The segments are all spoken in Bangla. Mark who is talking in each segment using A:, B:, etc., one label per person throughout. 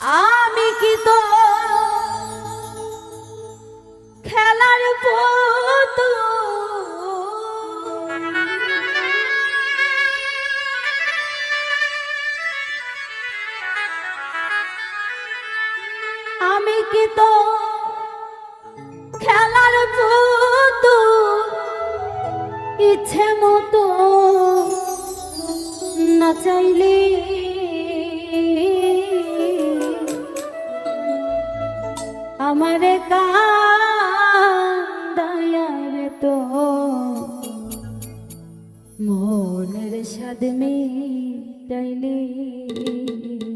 A: আমি কি তো খেলার পুতুল? আমি কি তো খেলার পুতুল? ইচ্ছে মতো না চাইলে আমারে কান্দায়ার তো মনের সাদ মিটাইলে। আমি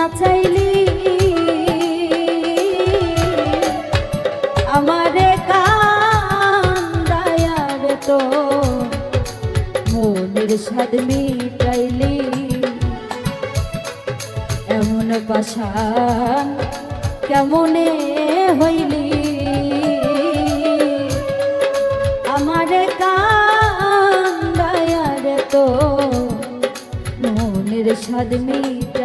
A: না চাইলি। আমারে কান্দায়ার তো মনের স্বাদ মিটাইলি। এমন পাশান কেমনে হইলি? আমার কান্দায়ার তো মনের মিটাইলি।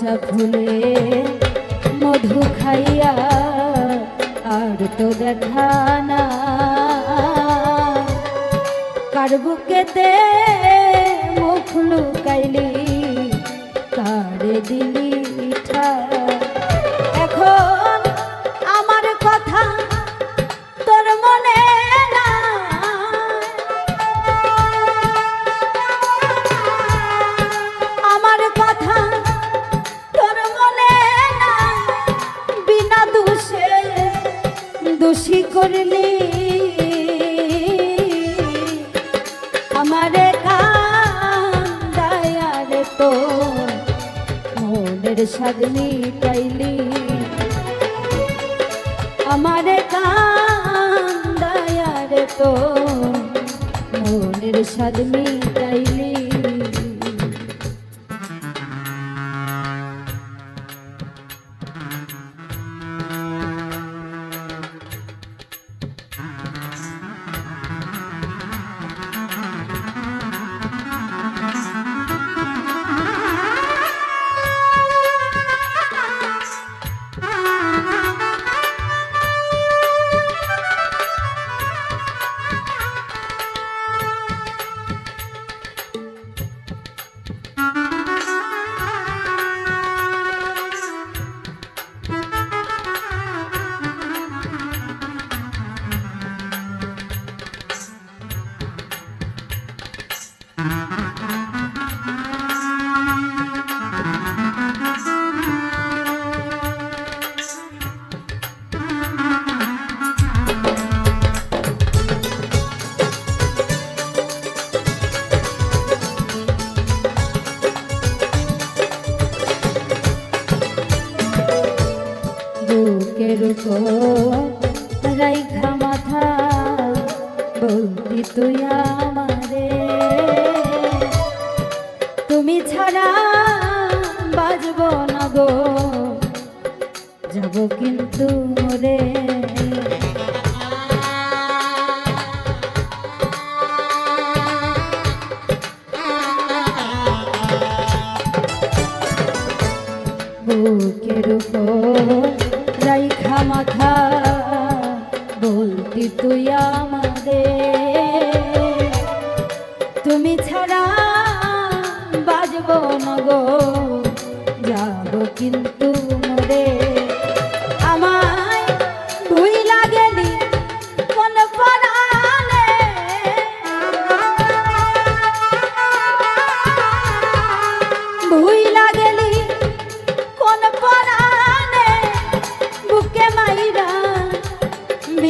A: কাঁচা ভুলে মধু খাইয়া আর তো দেখা না কার বুকেতে মুখ লুকাইলি, কারে দিলি ঠাই। আমারে কান্দায়ারে তো মনের সাগনি মিটাইলি। আমারে কান্দায়ারে তো মনের সাগনি মিটাইলি। বুকের উপর রাইখা মাথা, বলতি তুই আমারে। তুমি ছাড়া বাজব না গো, যাব কিন্তু রে বুকের উপর মাথা বলতি তুই আমাদের। তুমি ছাড়া বাজব নগ যাব কিন্তু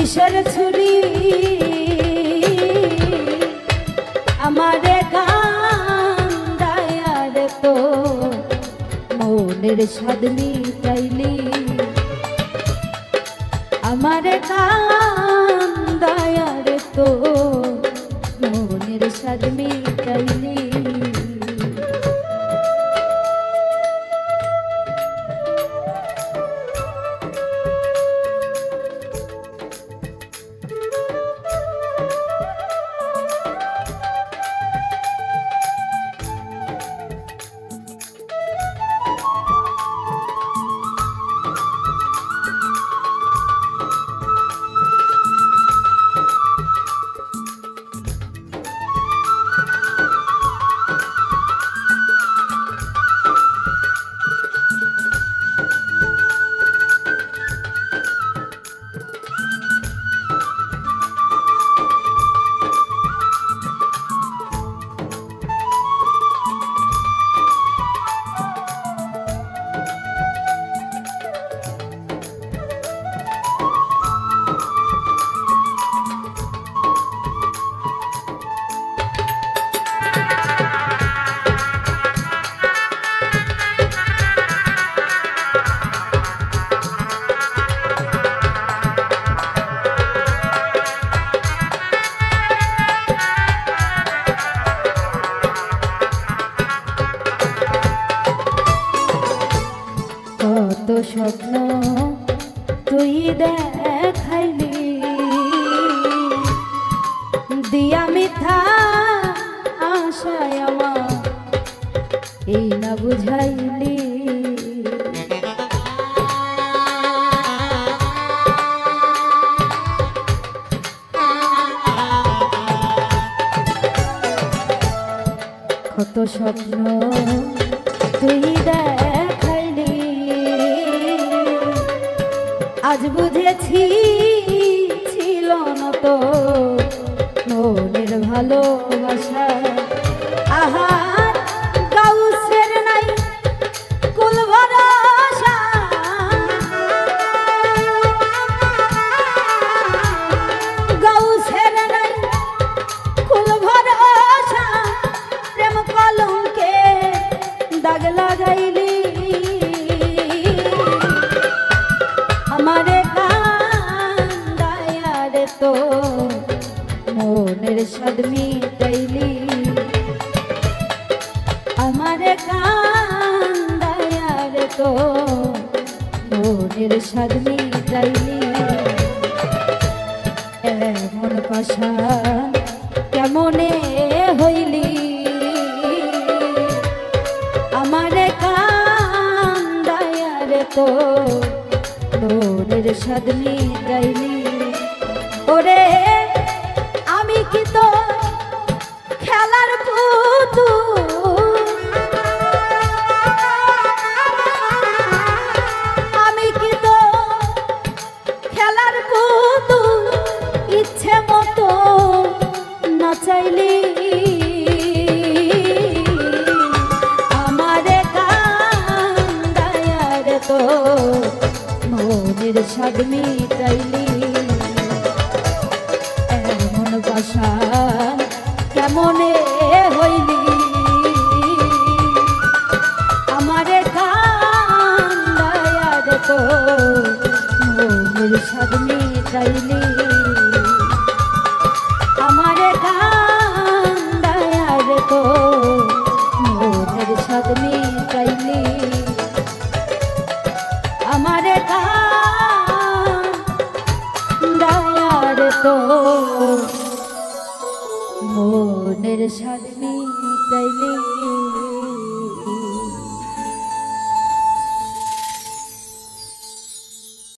A: বিষের ছুরি। আমারে কান্দায়ার তো মনের স্বাদ মিটাইলি। আমারে কান্দায়ার তো মনের স্বাদ মিটাইলি। তুই দেখাইলি। দিয়া মিথ্যা আশায় আমার এই না বুঝাইলি। কত স্বপ্ন তুই দেখাইলি আজ বুঝেছি ছিল না তো মনের ভালোবাসা। স্বাদ মিটাইলি। আমারে কান্দায়ার তো মনের স্বাদ মিটাইলি। এমন পাশা কেমনে হইলি? আমারে কান্দায়ার তো মনের স্বাদ স্বাদ মিটাইলি